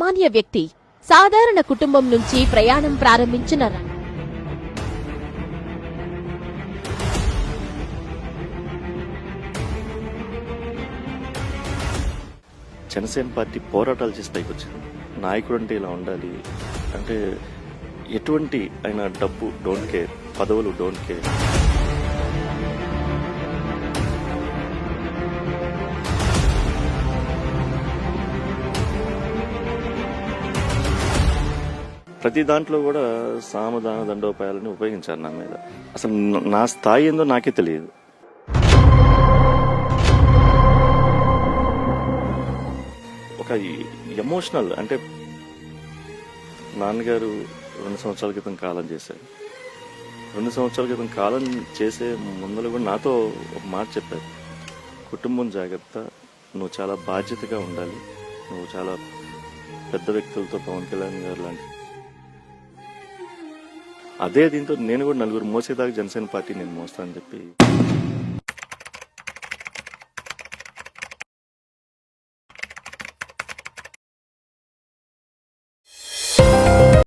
సామాన్య వ్యక్తి సాధారణ కుటుంబం నుంచి ప్రయాణం ప్రారంభించిన జనసేన పార్టీ పోరాటాలు చేసి పైకి వచ్చింది నాయకుడు అంటే ఇలా ఉండాలి. అంటే ఎటువంటి ఆయన డబ్బు డోంట్ కేర్ పదవులు డోంట్ కేర్ ప్రతి దాంట్లో కూడా సామధాన దండోపాయాలని ఉపయోగించారు నా మీద. అసలు నా స్థాయి ఏందో నాకే తెలియదు. ఒక ఎమోషనల్ అంటే నాన్నగారు రెండు సంవత్సరాల క్రితం కాలం చేశారు. రెండు సంవత్సరాల క్రితం కాలం చేసే ముందర కూడా నాతో ఒక మాట చెప్పారు. కుటుంబం జాగ్రత్త నువ్వు చాలా బాధ్యతగా ఉండాలి. నువ్వు చాలా పెద్ద వ్యక్తులతో పవన్ కళ్యాణ్ గారు లాంటి అదే దీంతో నేను కూడా నలుగురు మోసేదాకా జనసేన పార్టీ నేను మోస్తానని చెప్పి